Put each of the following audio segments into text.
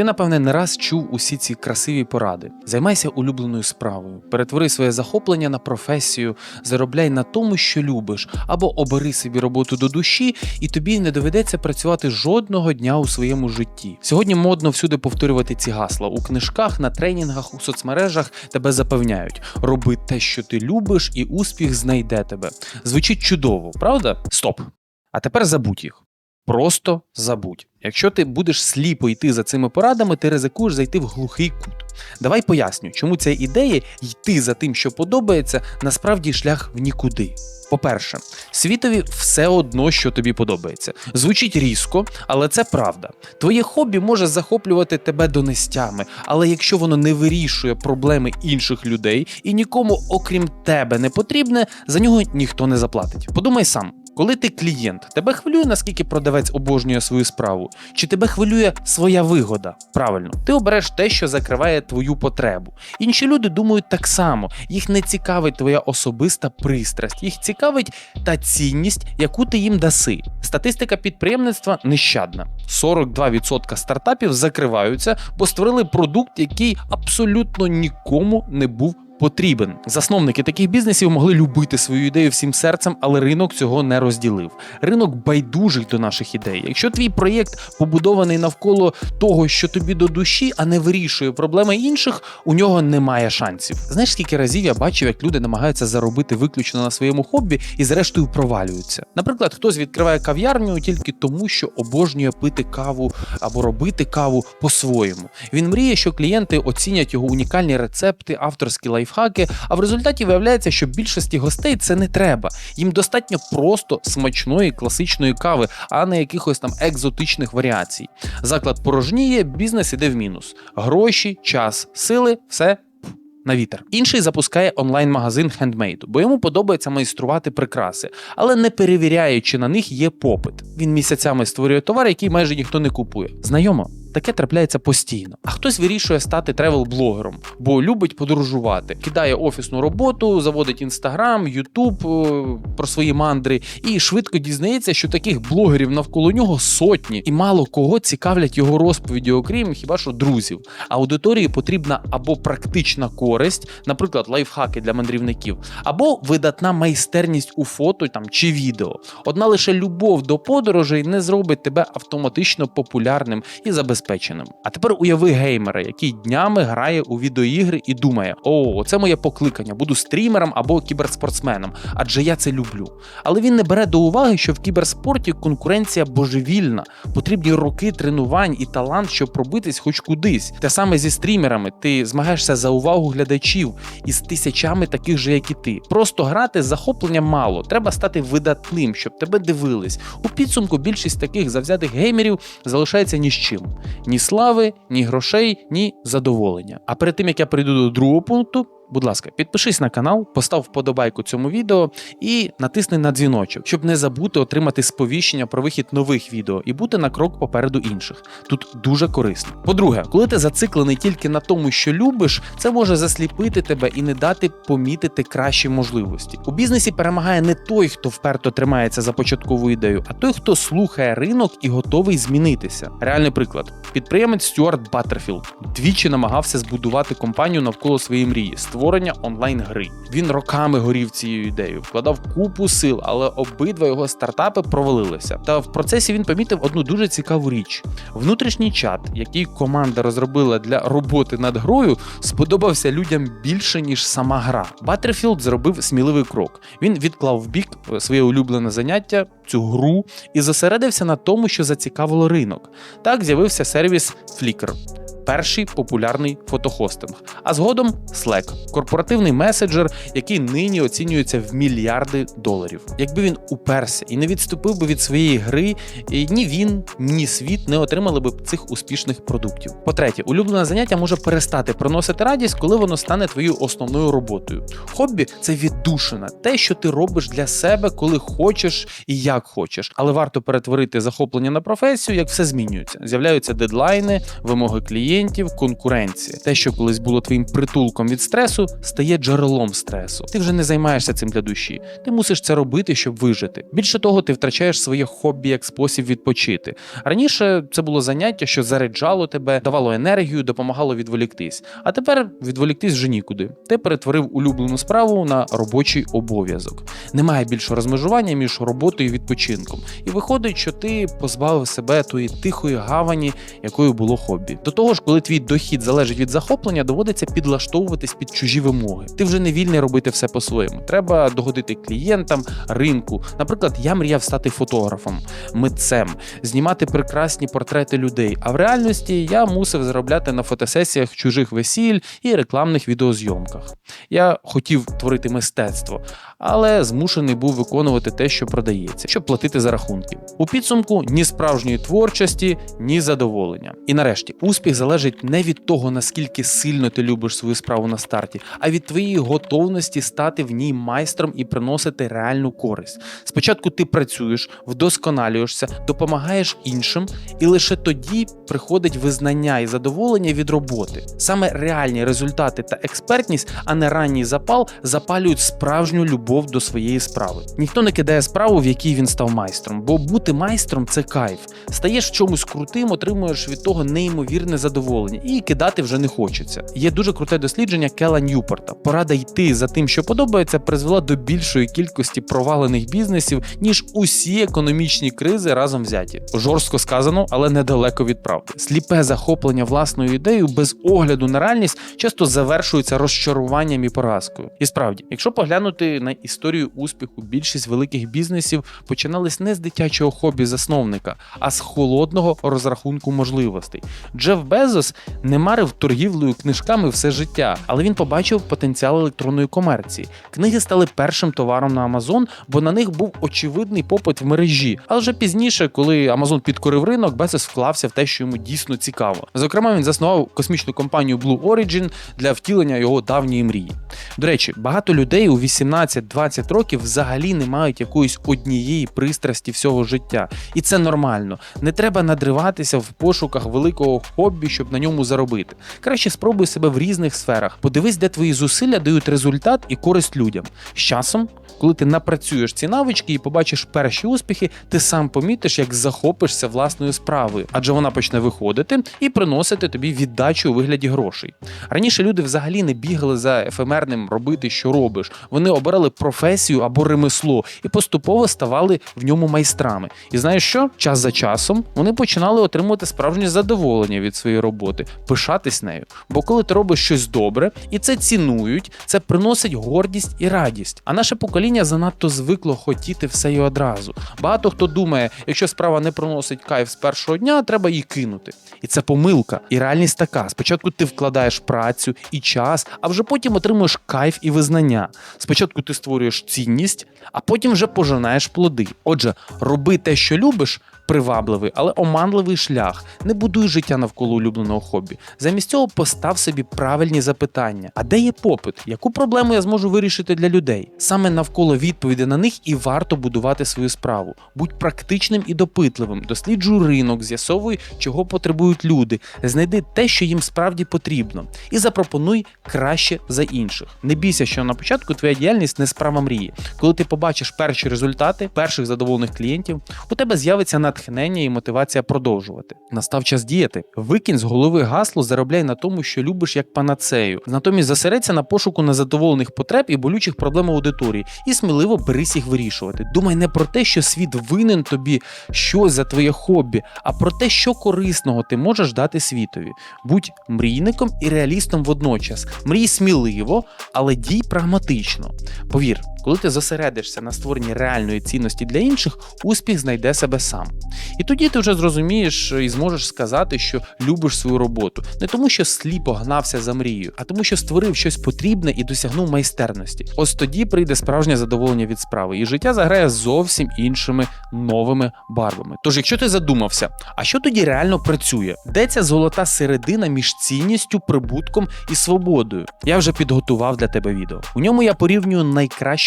Ти, напевне, не раз чув усі ці красиві поради. Займайся улюбленою справою, перетвори своє захоплення на професію, заробляй на тому, що любиш, або обери собі роботу до душі, і тобі не доведеться працювати жодного дня у своєму житті. Сьогодні модно всюди повторювати ці гасла. У книжках, на тренінгах, у соцмережах тебе запевняють: роби те, що ти любиш, і успіх знайде тебе. Звучить чудово, правда? Стоп. А тепер забудь їх. Просто забудь. Якщо ти будеш сліпо йти за цими порадами, ти ризикуєш зайти в глухий кут. Давай поясню, чому ця ідея йти за тим, що подобається, насправді шлях в нікуди. По-перше, світові все одно, що тобі подобається. Звучить різко, але це правда. Твоє хобі може захоплювати тебе донестями, але якщо воно не вирішує проблеми інших людей і нікому, окрім тебе, не потрібне, за нього ніхто не заплатить. Подумай сам. Коли ти клієнт, тебе хвилює, наскільки продавець обожнює свою справу, чи тебе хвилює своя вигода? Правильно, ти обереш те, що закриває твою потребу. Інші люди думають так само, їх не цікавить твоя особиста пристрасть, їх цікавить та цінність, яку ти їм даси. Статистика підприємництва нещадна: 42% стартапів закриваються, бо створили продукт, який абсолютно нікому не був потрібен. Засновники таких бізнесів могли любити свою ідею всім серцем, але ринок цього не розділив. Ринок байдужий до наших ідей. Якщо твій проєкт побудований навколо того, що тобі до душі, а не вирішує проблеми інших, у нього немає шансів. Знаєш, скільки разів я бачив, як люди намагаються заробити виключно на своєму хобі і зрештою провалюються. Наприклад, хтось відкриває кав'ярню тільки тому, що обожнює пити каву або робити каву по-своєму. Він мріє, що клієнти оцінять його унікальні рецепти, авторські лайфхаки, а в результаті виявляється, що більшості гостей це не треба. Їм достатньо просто смачної класичної кави, а не якихось там екзотичних варіацій. Заклад порожніє, бізнес іде в мінус. Гроші, час, сили все. На вітер. Інший запускає онлайн-магазин хендмейду, бо йому подобається майструвати прикраси, але не перевіряє, чи на них є попит. Він місяцями створює товар, який майже ніхто не купує. Знайомо, таке трапляється постійно. А хтось вирішує стати тревел-блогером, бо любить подорожувати, кидає офісну роботу, заводить інстаграм, ютуб про свої мандри і швидко дізнається, що таких блогерів навколо нього сотні, і мало кого цікавлять його розповіді, окрім хіба що друзів. Аудиторії потрібна або практична користь, наприклад, лайфхаки для мандрівників, або видатна майстерність у фото там чи відео. Одна лише любов до подорожей не зробить тебе автоматично популярним і забезпеченим. А тепер уяви геймера, який днями грає у відеоігри і думає: о, це моє покликання, буду стрімером або кіберспортсменом, адже я це люблю. Але він не бере до уваги, що в кіберспорті конкуренція божевільна, потрібні роки тренувань і талант, щоб пробитись хоч кудись. Те саме зі стрімерами, ти змагаєшся за увагу глядачів із тисячами таких же, як і ти. Просто грати з захопленням мало. Треба стати видатним, щоб тебе дивились. У підсумку більшість таких завзятих геймерів залишається ні з чим: ні слави, ні грошей, ні задоволення. А перед тим як я прийду до другого пункту. Будь ласка, підпишись на канал, постав вподобайку цьому відео і натисни на дзвіночок, щоб не забути отримати сповіщення про вихід нових відео і бути на крок попереду інших. Тут дуже корисно. По-друге, коли ти зациклений тільки на тому, що любиш, це може засліпити тебе і не дати помітити кращі можливості. У бізнесі перемагає не той, хто вперто тримається за початкову ідею, а той, хто слухає ринок і готовий змінитися. Реальний приклад: підприємець Стюарт Баттерфілд двічі намагався збудувати компанію навколо своєї мрії створення онлайн-гри. Він роками горів цією ідеєю, вкладав купу сил, але обидва його стартапи провалилися. Та в процесі він помітив одну дуже цікаву річ: внутрішній чат, який команда розробила для роботи над грою, сподобався людям більше ніж сама гра. Баттерфілд зробив сміливий крок. Він відклав в бік своє улюблене заняття, цю гру, і зосередився на тому, що зацікавило ринок. Так з'явився сервіс Flickr перший популярний фотохостинг, а згодом Slack – корпоративний меседжер, який нині оцінюється в мільярди доларів. Якби він уперся і не відступив би від своєї гри, ні він, ні світ не отримали б цих успішних продуктів. По-третє, улюблене заняття може перестати приносити радість, коли воно стане твоєю основною роботою. Хобі це віддушина, те, що ти робиш для себе, коли хочеш і як хочеш. Але варто перетворити захоплення на професію, як все змінюється. З'являються дедлайни, вимоги клієнтів клієнтів, конкуренція. Те, що колись було твоїм притулком від стресу, стає джерелом стресу. Ти вже не займаєшся цим для душі. Ти мусиш це робити, щоб вижити. Більше того, ти втрачаєш своє хобі як спосіб відпочити. Раніше це було заняття, що заряджало тебе, давало енергію, допомагало відволіктись. А тепер відволіктись вже нікуди. Ти перетворив улюблену справу на робочий обов'язок. Немає більше розмежування між роботою і відпочинком. І виходить, що ти позбавив себе тої тихої гавані, якою було хобі. До того ж, коли твій дохід залежить від захоплення, доводиться підлаштовуватись під чужі вимоги. Ти вже не вільний робити все по-своєму. Треба догодити клієнтам, ринку. Наприклад, я мріяв стати фотографом, митцем, знімати прекрасні портрети людей. А в реальності я мусив заробляти на фотосесіях чужих весіль і рекламних відеозйомках. Я хотів творити мистецтво, але змушений був виконувати те, що продається, щоб платити за рахунки. У підсумку ні справжньої творчості, ні задоволення. І нарешті успіх залежить не від того, наскільки сильно ти любиш свою справу на старті, а від твоєї готовності стати в ній майстром і приносити реальну користь. Спочатку ти працюєш, вдосконалюєшся, допомагаєш іншим, і лише тоді приходить визнання і задоволення від роботи. Саме реальні результати та експертність, а не ранній запал, запалюють справжню любов до своєї справи. Ніхто не кидає справу, в якій він став майстром, бо бути майстром це кайф. Стаєш в чомусь крутим, отримуєш від того неймовірне задоволення, і кидати вже не хочеться. Є дуже круте дослідження Кела Ньюпорта. Порада йти за тим, що подобається, призвела до більшої кількості провалених бізнесів, ніж усі економічні кризи разом взяті. Жорстко сказано, але недалеко від правди. Сліпе захоплення власною ідеєю без огляду на реальність часто завершується розчаруванням і поразкою. І справді, якщо поглянути на історію успіху, більшість великих бізнесів починались не з дитячого хобі засновника, а з холодного розрахунку можливостей. Джеф Безос не марив торгівлею книжками все життя, але він побачив потенціал електронної комерції. Книги стали першим товаром на Амазон, бо на них був очевидний попит в мережі. Але вже пізніше, коли Амазон підкорив ринок, Безос вклався в те, що йому дійсно цікаво. Зокрема, він заснував космічну компанію Blue Origin для втілення його давньої мрії. До речі, багато людей у 18-20 років взагалі не мають якоїсь однієї пристрасті всього життя, і це нормально. Не треба надриватися в пошуках великого хобі, щоб на ньому заробити. Краще спробуй себе в різних сферах. Подивись, де твої зусилля дають результат і користь людям. З часом, коли ти напрацюєш ці навички і побачиш перші успіхи, ти сам помітиш, як захопишся власною справою, адже вона почне виходити і приносити тобі віддачу у вигляді грошей. Раніше люди взагалі не бігали за ефемерним робити, що робиш. Вони обирали професію або ремесло і поступово ставали в ньому майстрами. І знаєш що? Час за часом вони починали отримувати справжнє задоволення від своєї роботи, пишатись нею. Бо коли ти робиш щось добре і це цінують, це приносить гордість і радість. А наше покоління занадто звикло хотіти все і одразу. Багато хто думає, якщо справа не приносить кайф з першого дня, треба її кинути. І це помилка. І реальність така: спочатку ти вкладаєш працю і час, а вже потім отримуєш кайф і визнання. Спочатку ти створюєш цінність, а потім вже пожинаєш плоди. Отже, роби те, що любиш. Привабливий, але оманливий шлях. Не будуй життя навколо улюбленого хобі. Замість цього постав собі правильні запитання: а де є попит? Яку проблему я зможу вирішити для людей? Саме навколо відповіді на них і варто будувати свою справу. Будь практичним і допитливим, досліджуй ринок, з'ясовуй, чого потребують люди, знайди те, що їм справді потрібно, і запропонуй краще за інших. Не бійся, що на початку твоя діяльність не справа мрії. Коли ти побачиш перші результати, перших задоволених клієнтів, у тебе з'явиться натхнення і мотивація продовжувати. Настав час діяти. Викинь з голови гасло, заробляй на тому, що любиш як панацею. Натомість засередься на пошуку незадоволених потреб і болючих проблем аудиторії, і сміливо берись їх вирішувати. Думай не про те, що світ винен тобі щось за твоє хобі, а про те, що корисного ти можеш дати світові. Будь мрійником і реалістом водночас. Мрій сміливо, але дій прагматично. Повір, коли ти зосередишся на створенні реальної цінності для інших, успіх знайде себе сам. І тоді ти вже зрозумієш і зможеш сказати, що любиш свою роботу, не тому, що сліпо гнався за мрією, а тому, що створив щось потрібне і досягнув майстерності. Ось тоді прийде справжнє задоволення від справи, і життя заграє зовсім іншими новими барвами. Тож, якщо ти задумався, а що тоді реально працює? Де ця золота середина між цінністю, прибутком і свободою? Я вже підготував для тебе відео. У ньому я порівнюю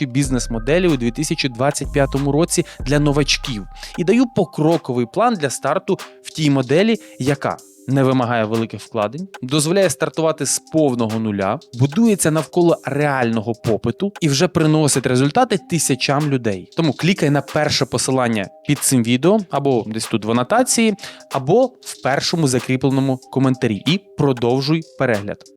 найкращі бізнес-моделі у 2025 році для новачків і даю покроковий план для старту в тій моделі, яка не вимагає великих вкладень, дозволяє стартувати з повного нуля, будується навколо реального попиту і вже приносить результати тисячам людей. Тому клікай на перше посилання під цим відео, або десь тут в анотації, або в першому закріпленому коментарі, і продовжуй перегляд.